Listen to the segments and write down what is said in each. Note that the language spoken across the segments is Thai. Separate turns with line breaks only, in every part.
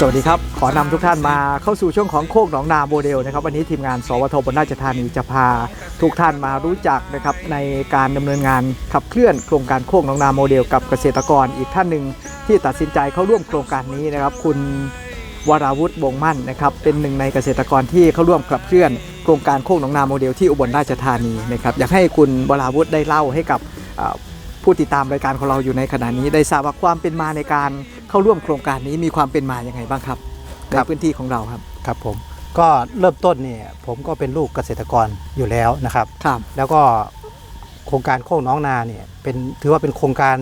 สวัสดีครับ ขอนำทุกท่านมาเข้าสู่ช่วงของโคกหนองนาโมเดลนะครับวันนี้ทีมงานสวทบนราชธานีจะพาทุกท่านมารู้จักนะครับในการดำเนินงานขับเคลื่อนโครงการโคกหนองนาโมเดล กับเกษตรกรอีกท่านหนึ่งที่ตัดสินใจเข้าร่วมโครงการนี้นะครับ คุณวราวุฒิวงมั่นนะครับเป็นหนึ่งในเกษตรกรที่เข้าร่วมขับเคลื่อนโครงการโคกหนองนาโมเดลที่อุบลราชธานีนะครับอยากให้คุณวราวุฒิได้เล่าให้กับผู้ติดตามรายการของเราอยู่ในขณะนี้ได้ทราบว่าความเป็นมาในการ เข้าร่วมโครงการนี้มีความเป็นมาอย่างไงบ้างครับใน
ครับ
พื้นที่ของเราครับ
ครับผมก็เริ่มต้นเนี่ยผมก็เป็นลูกเกษตรกรอยู่แล้วนะครับ
ครับ
แล้วก็โครงการโคกน้องนาเนี่ยเป็นถือว่าเป็นโครงการ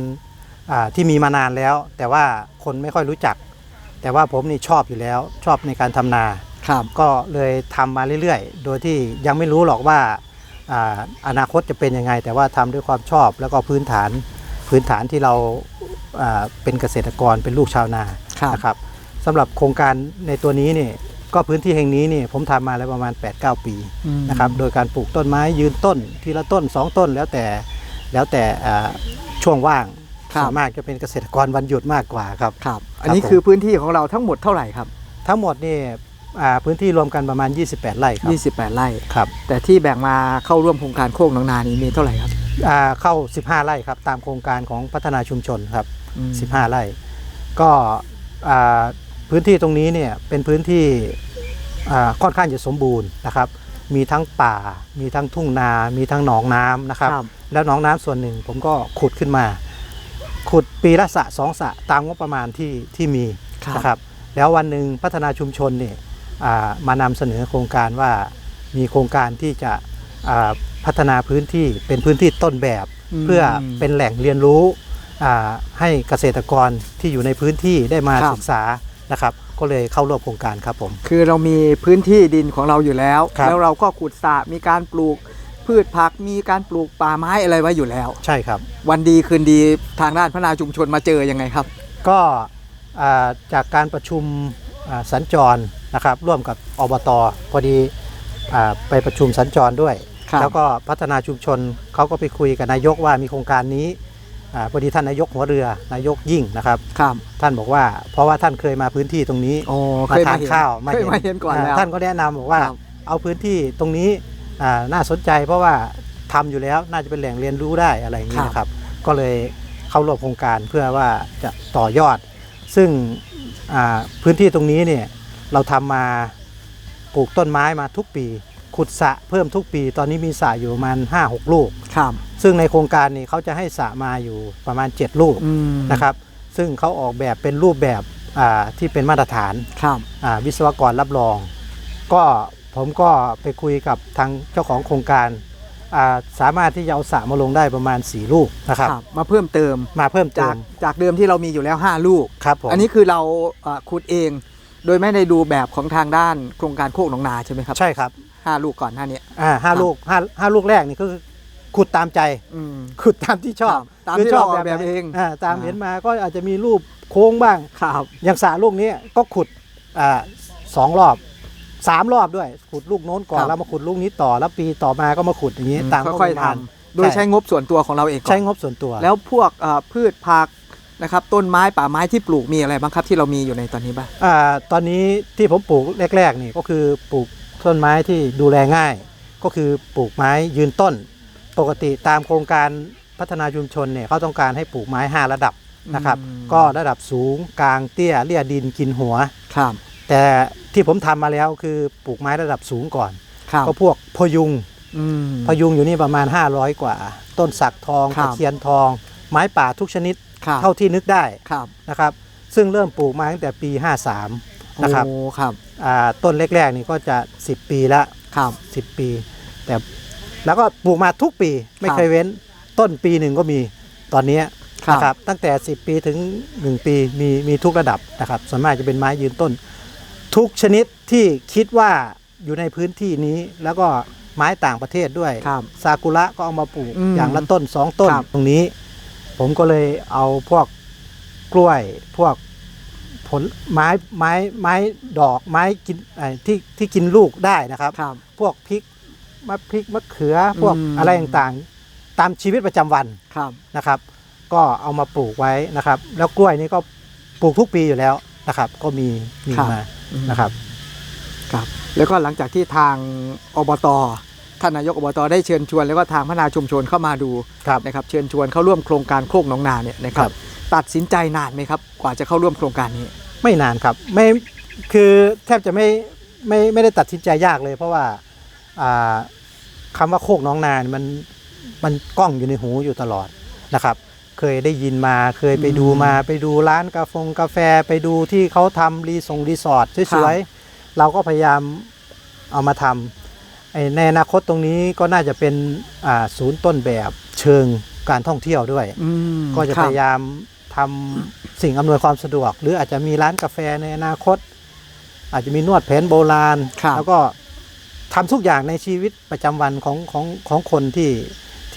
อ่าที่มีมานานแล้ว แต่ว่าคนไม่ค่อยรู้จัก แต่ว่าผมนี่ชอบอยู่แล้ว ชอบในการทำนา
ครับ
ก็เลยทำมาเรื่อยๆ โดยที่ยังไม่รู้หรอกว่าอ่าอนาคตจะเป็นยังไง แต่ว่าทำด้วยความชอบแล้วก็พื้นฐานพื้นฐานที่เราอ่า เป็นเกษตรกรเป็นลูกชาวนา
ครับ
นะครับสำหรับโครงการในตัวนี้นี่ก็พื้นที่แห่งนี้นี่ผมทำมาแล้วประมาณ 8-9 ปี
อืม
นะครับโดยการปลูกต้นไม้ยืนต้น ทีละต้น 2 ต้นแล้วแต่แล้วแต่อ่าช่วงว่าง
ครับ
ส่วนมากจะเป็นเกษตรกรวันหยุดมากกว่าครับ
ครับ อันนี้
ผม
คือพื้นที่ของเราทั้งหมดเท่าไหร่ครั
ทั้งหมดนี่อ่าพื้นที่รวมกันประมาณ 28 ไร่ครับ
บ28 ไร่
ครับ
แต่ที่แบ่งมาเข้าร่วมโครงการโคกหนองนานี้มีเท่าไหร่ครับ
อ่าเข้า 15 ไร่ครับ ตามโครงการของพัฒนาชุมชนครับ
อืม
15 ไร่ ก็อ่าพื้นที่ตรงนี้เนี่ยเป็นพื้นที่อ่าค่อนข้างจะสมบูรณ์นะครับ มีทั้งป่า มีทั้งทุ่งนา มีทั้งหนองน้ำนะครับ
ครับ
แล้วหนองน้ำส่วนหนึ่งผมก็ขุดขึ้นมา ขุดปีละสระสองสระตามงบประมาณที่ที่มี
ครับ
นะครับแล้ววันหนึ่งพัฒนาชุมชนเนี่ยอ่ามานำเสนอโครงการว่ามีโครงการที่จะอ่า พัฒนาพื้นที่เป็นพื้นที่ต้นแบบ
อืม
เพื่อเป็นแหล่งเรียนรู้อ่าให้เกษตรกรที่อยู่ในพื้นที่ได้มา
ครับ
ศึกษานะครับ ก็เลยเข้าร่วมโครงการครับผม
คือเรามีพื้นที่ดินของเราอยู่แล้ว
ครับ
แล้วเราก็ขุดสระมีการปลูกพืชผักมีการปลูกป่าไม้อะไรไว้อยู่แล้ว
ใช่ครับ
วันดีคืนดีทางด้านพัฒนาชุมชนมาเจอยังไงครับ
ก็อ่าจากการประชุมอ่าสัญจรนะครับ ร่วมกับอบตพอดีอ่าไปประชุมสัญจรด้วย
ครับ
แล้วก็พัฒนาชุมชนเขาก็ไปคุยกับนายกว่ามีโครงการนี้อาพอดีท่านนายกหัวเรือนายกยิ่งนะครับ
ครับ
ท่านบอกว่า เพราะว่าท่านเคยมาพื้นที่ตรงนี้
โอ้
มา
เคย
ทา
มานเห็น
ข้าว
เคยมาเห็นก่อนแล้วา
ท่านก็แนะนำบอกว่า
ครับ
เอาพื้นที่ตรงนี้อ่าน่าสนใจ เพราะว่าทำอยู่แล้วน่าจะเป็นแหล่งเรียนรู้ได้อะไรอย่างนี้นะครับ ก็เลยเข้าร่วมโครงการเพื่อว่าจะต่อยอด ซึ่งอ่าพื้นที่ตรงนี้เนี่ยเราทำมาปลูกต้นไม้มาทุกปี ขุดสระเพิ่มทุกปี ตอนนี้มีสระอยู่ประมาณ5-6 ลูก
ครับ
ซึ่งในโครงการนี้เขาจะให้สระมาอยู่ประมาณ 7 ลูก
อืม
นะครับ ซึ่งเขาออกแบบเป็นรูปแบบอ่าที่เป็นมาตรฐาน
ครับ
อ่าวิศวกรรับรอง ก็ผมก็ไปคุยกับทางเจ้าของโครงการอ่าสามารถที่จะเอาสระมาลงได้ประมาณ 4 ลูกนะครับ
ครับ มาเพิ่มเติม
มาเพิ่มเติ
จาก
ม
จากเดิมที่เรามีอยู่แล้ว 5 ลูก
ครับผม
อันนี้คือเราเอ่อขุดเอง โดยไม่ได้ดูแบบของทางด้านโครงการโคกหนองนาใช่ไหมครับ
ใช่ครับ
ห้าลูกก่อนหน้านี้
อ่าห้า
ครับ
ลูกห้าห้าลูกแรกนี่ก็คือขุดตามใจ
อืม
ขุดตามที่ชอบ
ครับตาม
คื
ที่
ชอบ
เราออกแบบ
ไหน
เอง
อ่าตาม
อ่า
เห็นมาก็อาจจะมีรูปโค้งบ้าง
ครับ
อย่างสระลูกนี้ก็ขุดอ่าสองรอบสามรอบด้วย ขุดลูกโน้นก่อนแล้วมาขุดลูกนี้ต่อแล้วปีต่อมาก็มาขุดอย่างนี้ตามงบ
ค่อย
ประ
ๆท
มาณำ
โดยใช้งบส่วนตัวของเราเองก่อน
ใช้งบส่วนตัว
แล้วพวกเอ่อพืชผักนะครับต้นไม้ป่าไม้ที่ปลูกมีอะไรบ้างครับที่เรามีอยู่ในตอนนี้บ้าง
อ่าตอนนี้ที่ผมปลูกแรกๆนี่ก็คือปลูก ต้นไม้ที่ดูแลง่าย ก็คือปลูกไม้ยืนต้น ปกติตามโครงการพัฒนาชุมชนเนี่ยเขาต้องการให้ปลูกไม้ 5 ระดับนะครับ
อืม
ก็ระดับสูงกลางเตี้ยเลี่ยดินกินหัว
ครับ
แต่ที่ผมทำมาแล้วคือปลูกไม้ระดับสูงก่อน
ครับ
ก็พวกพยุง
อืม
พยุงอยู่นี่ประมาณ 500 กว่า ต้นสักทอง
ครับ
ตะเคียนทอง ไม้ป่าทุกชนิด
ครับ
เท่าที่นึกได้
ครับ
นะครับ ซึ่งเริ่มปลูกมาตั้งแต่ปี 53 นะครับ
โอ้ครับ
อ่าต้นแรกๆนี่ก็จะ 10 ปีละ
ครับ
10 ปี แต่แล้วก็ปลูกมาทุกปีไม่
ครับ
เคยเว้นต้นปีหนึ่งก็มีตอนเนี้ย
ครับ
นะครับตั้งแต่ 10 ปีถึง 1 ปีมีมีทุกระดับนะครับส่วนมากจะเป็นไม้ยืนต้น ทุกชนิดที่คิดว่าอยู่ในพื้นที่นี้แล้วก็ไม้ต่างประเทศด้วย
ครับ
ซากุระก็เอามาปลูก
อืม
อย่างละต้นสองต้น
ครับ
ตรงนี้ ผมก็เลยเอาพวกกล้วยพวก ผลไม้ไม้ไม้ดอกไม้กินไอ้ที่ที่กินลูกได้นะครับ
ครับ
พวกพริกมะพริกมะเขือพวก
อืม
อะไรต่างๆ ตามชีวิตประจำวัน
ครับ
นะครับ ก็เอามาปลูกไว้นะครับ แล้วกล้วยนี่ก็ปลูกทุกปีอยู่แล้วนะครับ ก็มีมี
ครับ
มานะครับ
ครับ แล้วก็หลังจากที่ทางอบต ท่านนายกอบตได้เชิญชวน แล้วก็ทางพัฒนาชุมชนเข้ามาดู
ครับ
นะครับเชิญชวนเข้าร่วมโครงการโคกหนองนาเนี่ยนะครั
ครับบ
ตัดสินใจนานไหมครับ กว่าจะเข้าร่วมโครงการนี้
ไม่นานครับไม่คือแทบจะไม่ไม่ไม่ได้ตัดสินใจยากเลย เพราะว่าอ่าคำว่าโคกน้องนาเนี่ยมันมันกล้องอยู่ในหูอยู่ตลอดนะครับ เคยได้ยินมาเคยไปดูมาไปดูร้านกาแฟกาแฟไปดูที่เขาทำรีสงรีสอร์ทสวยๆเราก็พยายามเอามาทำไอ้ ในอนาคตตรงนี้ก็น่าจะเป็นอ่าศูนย์ต้นแบบเชิงการท่องเที่ยวด้วย
อืม
ก็จะ
ครั
พ
บ
ยายามทำสิ่งอำนวยความสะดวก หรืออาจจะมีร้านกาแฟในอนาคต อาจจะมีนวดแผนโบราณ
ครับ
แล้วก็ทำทุกอย่างในชีวิตประจำวันของของของคนที่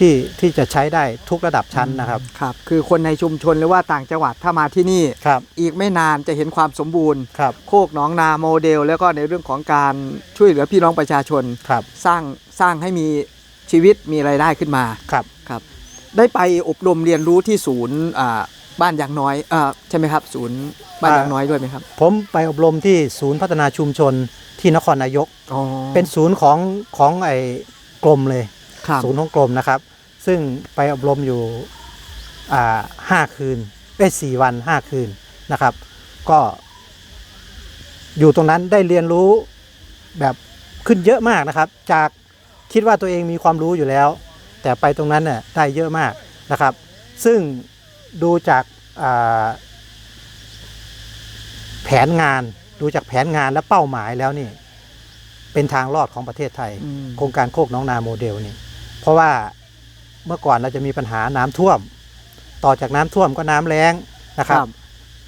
ที่ที่จะใช้ได้ทุกระดับชั้นนะครับ
ครับ คือคนในชุมชนหรือว่าต่างจังหวัดถ้ามาที่นี่
ครับ
อีกไม่นานจะเห็นความสมบูรณ์
ครับ
โคกหนองนาโมเดล แล้วก็ในเรื่องของการช่วยเหลือพี่น้องประชาชน
ครับ
สร้างสร้างให้มีชีวิตมีรายได้ขึ้นมา
ครับ
ครับได้ไปอบรมเรียนรู้ที่ศูนย์อ่าบ้านยางน้อยอ่าใช่ไหมครับ ศูนย์บ้านยางน้อยด้วยไหมครับ
ผมไปอบรมที่ศูนย์พัฒนาชุมชนที่นครนายก
อ๋อ
เป็นศูนย์ของของไอ้กรมเลย
ครับ
ศูนย์ของกรมนะครับ ซึ่งไปอบรมอยู่อ่าห้าคืนได้สี่วันห้าคืนนะครับ ก็ อยู่ตรงนั้นได้เรียนรู้แบบขึ้นเยอะมากนะครับ จากคิดว่าตัวเองมีความรู้อยู่แล้ว แต่ไปตรงนั้นเนี่ยได้เยอะมากนะครับ ซึ่งดูจากอ่าแผนงานดูจากแผนงานและเป้าหมายแล้วนี่ เป็นทางรอดของประเทศไทย
อืม
โครงการโคกน้องนาโมเดลนี่ เพราะว่าเมื่อก่อนเราจะมีปัญหาน้ำท่วม ต่อจากน้ำท่วมก็น้ำแล้งนะครับ
ครับ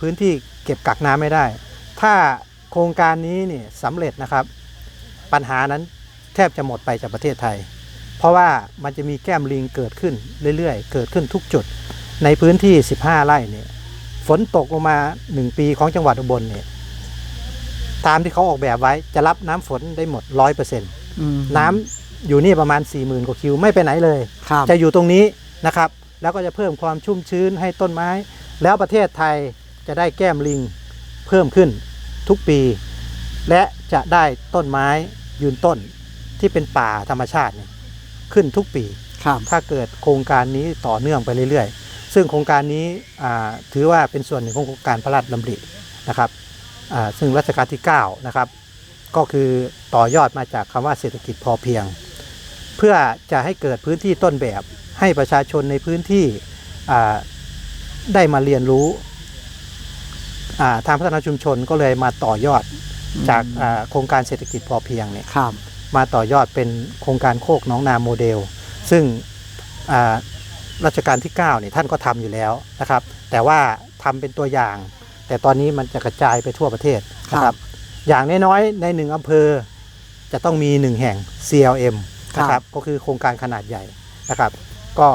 พื้นที่เก็บกักน้ำไม่ได้ ถ้าโครงการนี้นี่สำเร็จนะครับ ปัญหานั้นแทบจะหมดไปจากประเทศไทย เพราะว่ามันจะมีแก้มลิงเกิดขึ้นเรื่อยๆ เกิดขึ้นทุกจุดในพื้นที่ 15 ไร่เนี่ยฝนตกลงมา 1 ปีของจังหวัดอุบลเนี่ยตามที่เขาออกแบบไว้จะรับน้ำฝนได้หมด100%
อืม
น้ำ อยู่นี่ประมาณ 40,000กว่าคิวไม่ไปไหนเลย
ครับ
จะอยู่ตรงนี้นะครับ แล้วก็จะเพิ่มความชุ่มชื้นให้ต้นไม้ แล้วประเทศไทยจะได้แก้มลิงเพิ่มขึ้นทุกปี และจะได้ต้นไม้ยืนต้นที่เป็นป่าธรรมชาติเนี่ยขึ้นทุกปี
ครับ
ถ้าเกิดโครงการนี้ต่อเนื่องไปเรื่อยๆ ซึ่งโครงการนี้อ่าถือว่าเป็นส่วนหนึ่งของโครงการพระราชดำรินะครับอ่าซึ่งรัชกาลที่ 9 นะครับ ก็คือต่อยอดมาจากคำว่าเศรษฐกิจพอเพียง เพื่อจะให้เกิดพื้นที่ต้นแบบให้ประชาชนในพื้นที่อ่าได้มาเรียนรู้อ่าทางพัฒนาชุมชนก็เลยมาต่อยอดจากอ่าโครงการเศรษฐกิจพอเพียงเนี่ย
ครับ
มาต่อยอดเป็นโครงการโคกหน้องนาโมเดล ซึ่งอ่ารัชกาลที่9เนี่ยท่านก็ทำอยู่แล้วนะครับ แต่ว่าทำเป็นตัวอย่าง แต่ตอนนี้มันจะกระจายไปทั่วประเทศนะครับ อย่างน้อยๆในหนึ่งอำเภอจะต้องมีหนึ่งแห่ง CLM นะครับก็คือโครงการขนาดใหญ่นะครับ ก็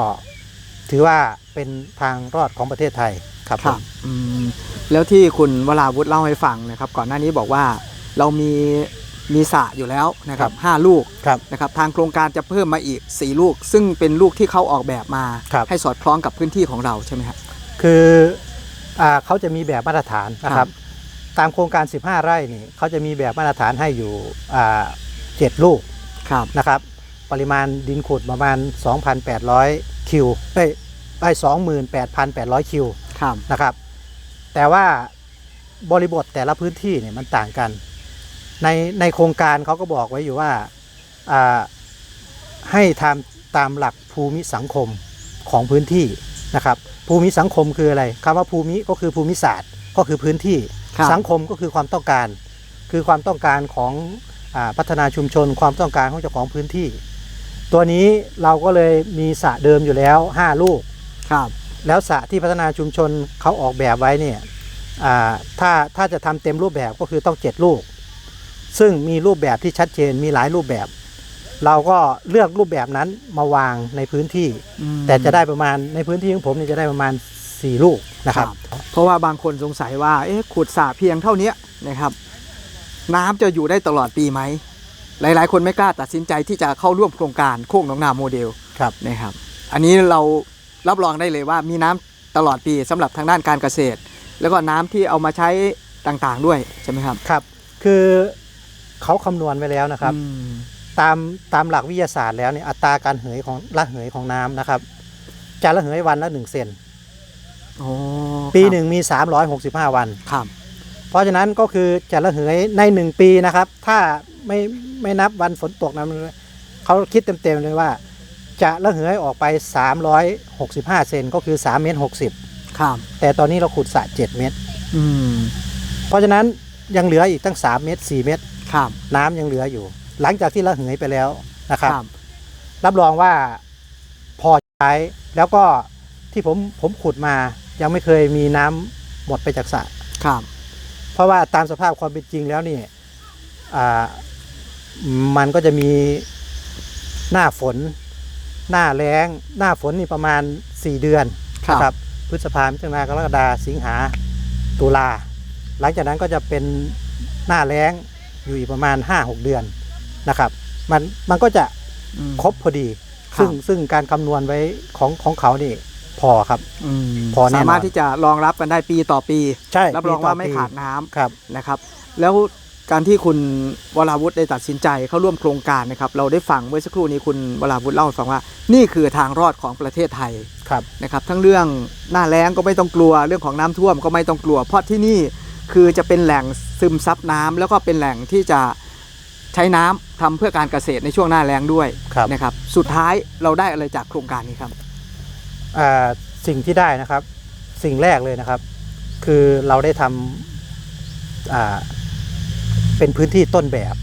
ถือว่าเป็นทางรอดของประเทศไทยครับ
ค
ผ
รับ
ม
อืมแล้วที่คุณวราวุฒิเล่าให้ฟังนะครับ ก่อนหน้านี้บอกว่าเรามีมีสระอยู่แล้วนะครับห้าลูก
ครับ
นะครับทางโครงการจะเพิ่มมาอีก 4 ลูก ซึ่งเป็นลูกที่เขาออกแบบมา
ครับ
ให้สอดคล้องกับพื้นที่ของเราใช่ไหมครับ
คืออาเขาจะมีแบบมาตรฐานนะค
ครั
รับบตามโครงการ 15 ไร่นี่เขาจะมีแบบมาตรฐานให้อยู่อ่าเจ็ดลูก
ครับ
นะครับ ปริมาณดินขุดประมาณ 2,800 คิวเอ้ยไอ้28,800คิว
ครับ
นะครับ แต่ว่าบริบทแต่ละพื้นที่เนี่ยมันต่างกัน ในในโครงการเขาก็บอกไว้อยู่ว่าอ่าให้ทำตามหลักภูมิสังคมของพื้นที่นะครับ ภูมิสังคมคืออะไรคำว่าภูมิก็คือภูมิศาสตร์ก็คือพื้นที่
ครับ
สังคมก็คือความต้องการ คือความต้องการของอาพัฒนาชุมชน ความต้องการของเจ้าของพื้นที่ ตัวนี้เราก็เลยมีสระเดิมอยู่แล้ว 5 ลูก
ครับ
แล้วสระที่พัฒนาชุมชนเขาออกแบบไว้เนี่ยอ่าถ้าถ้าจะทำเต็มรูปแบบก็คือต้อง 7 ลูก ซึ่งมีรูปแบบที่ชัดเจนมีหลายรูปแบบ เราก็เลือกรูปแบบนั้นมาวางในพื้นที่
อืม
แต่จะได้ประมาณในพื้นที่ของผมเนี่ยจะได้ประมาณ 4 ลูกนะครับ
เพราะว่าบางคนสงสัยว่าเอ๊ะขุดสระเพียงเท่านี้นะครับ น้ำจะอยู่ได้ตลอดปีไหม หลาย ๆ คนไม่กล้าตัดสินใจที่จะเข้าร่วมโครงการโคกหนองนาโมเดล
ครับ
นะครับ อันนี้เรารับรองได้เลยว่ามีน้ำตลอดปีสำหรับทางด้านการเกษตร แล้วก็น้ำที่เอามาใช้ต่างๆด้วยใช่ไหมครับ
ครับ คือเขาคำนวณไว้แล้วนะครับ
อืม
ตามตามหลักวิทยาศาสตร์แล้วเนี่ยอัตราการเหยของระเหยของน้ำนะครับ จะระเหยวันละหนึ่งเซน
โอ้
ปีหนึ่งมี365วัน
ครับ
เพราะฉะนั้นก็คือจะระเหยใน1ปีนะครับ ถ้าไม่ไม่นับวันฝนตกนะเขาคิดเต็มๆเลยว่า จะระเหยออกไป 365 เซนก็คือ3เมตร60
ครับ
แต่ตอนนี้เราขุดสระ7เมตร
อืม
เพราะฉะนั้นยังเหลืออีกตั้ง 3 เมตร 4 เมตร
ครับ
น้ำยังเหลืออยู่ หลังจากที่ระเหยไปแล้วนะครับ
ครับ
รับรองว่าพอใช้แล้วก็ที่ผมผมขุดมายังไม่เคยมีน้ำหมดไปจากสระ
ครับ
เพราะว่าตามสภาพความเป็นจริงแล้วนี่อ่ามันก็จะมีหน้าฝน หน้าแล้ง หน้าฝนนี่ประมาณ 4 เดือน
ครับ
นะครับ พฤษภามิถุนากรกฎาสิงหาตุลา หลังจากนั้นก็จะเป็นหน้าแล้งอยู่อีกประมาณ 5-6 เดือนนะครับมันมันก็จะ
อืม
ครบพอดี
ครับ
ซึ่งซึ่งการคำนวณไว้ของของเขานี่ พอครับ
อืม
พอแน่นอน
สามารถที่จะรองรับกันได้ปีต่อปี
ใช่
รับรอง
ปีต่
ว่าไม่
ปี
ขาดน้ำ
ครับ
นะครับ แล้วการที่คุณวราวุฒิได้ตัดสินใจเข้าร่วมโครงการนะครับ เราได้ฟังเมื่อสักครู่นี้คุณวราวุฒิเล่าให้ฟังว่า นี่คือทางรอดของประเทศไทย
ครับ
นะครับทั้งเรื่องหน้าแล้งก็ไม่ต้องกลัวเรื่องของน้ำท่วมก็ไม่ต้องกลัว เพราะที่นี่คือจะเป็นแหล่งซึมซับน้ำแล้วก็เป็นแหล่งที่จะใช้น้ำทำเพื่อการเกษตรในช่วงหน้าแล้งด้วย
ครับ
นะครับ สุดท้ายเราได้อะไรจากโครงการนี้ครับ
อ่า สิ่งที่ได้นะครับ สิ่งแรกเลยนะครับ คือเราได้ทำเป็นพื้นที่ต้นแบบ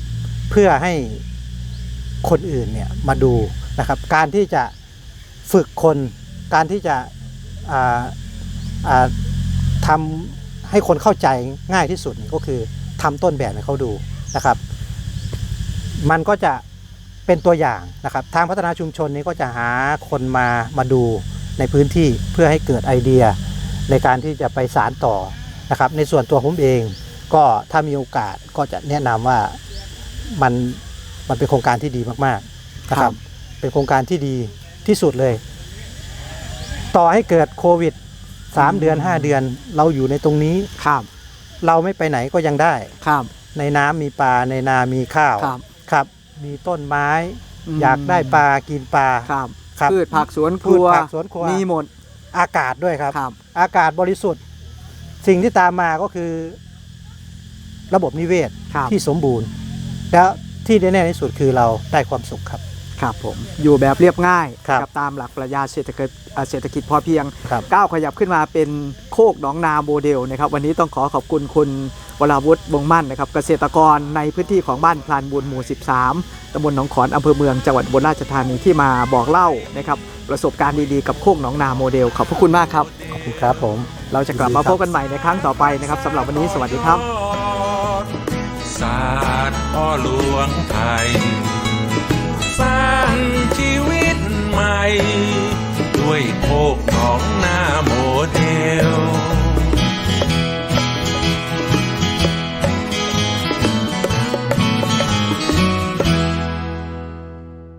เพื่อให้คนอื่นเนี่ยมาดูนะครับ การที่จะฝึกคน การที่จะทำให้คนเข้าใจง่ายที่สุดก็คือทำต้นแบบให้เขาดูนะครับ มันก็จะเป็นตัวอย่างนะครับ ทางพัฒนาชุมชนนี้ก็จะหาคนมามาดู ในพื้นที่เพื่อให้เกิดไอเดียในการที่จะไปสารต่อนะครับ ในส่วนตัวผมเองก็ถ้ามีโอกาสก็จะแนะนำว่ามันมันเป็นโครงการที่ดีมากๆนะค
ครั
รับ บ เป็นโครงการที่ดีที่สุดเลย ต่อให้เกิดโควิด 3 เดือน 5 เดือน เราอยู่ในตรงนี้
ครับ
เราไม่ไปไหนก็ยังได้
ครับ
ในน้ำมีปลาในนามีข้าว
ครับ
ครับมีต้นไม้
ม
อยากได้ปลากินปลา
ครับ
ครับ
พืชผักสวนค
พื
รั
ช
ว
ผักสวนครัว
มีหมด
อากาศด้วยครับ
ครับ
อากาศบริสุทธิ์ สิ่งที่ตามมาก็คือ ระบบนิเวศ
ครับ
ที่สมบูรณ์ แล้วที่แน่ๆที่สุดคือเราได้ความสุขครับ
ครับผมอยู่แบบเรียบง่าย
ครับ
กับตามหลักปรัชญาเศรษฐกิจอ่าเศรษฐกิจพอเพียง
ครับ
ก้าวขยับขึ้นมาเป็นโคกหนองนาโมเดลนะครับวันนี้ต้องขอขอบคุณคุณวราวุฒิวงมั่นนะครับเกษตรกรในพื้นที่ของบ้านพลานบุญหมู่ 13ตำบลหนองขอนอำเภอเมืองจังหวัดอุบนราชธานีที่มาบอกเล่านะครับประสบการณ์ดีๆกับโคกหนองนาโมเดลขอบพระคุณมากครับ
ขอบคุณครับผม
เราจะกลับมาพบกันใหม่ในครั้งต่อไปนะครับสำหรับวันนี้สวัสดีครับ
ศาสตร์พ่อหลวงไทย ใหม่ ด้วยโคกของหน้าโมเดล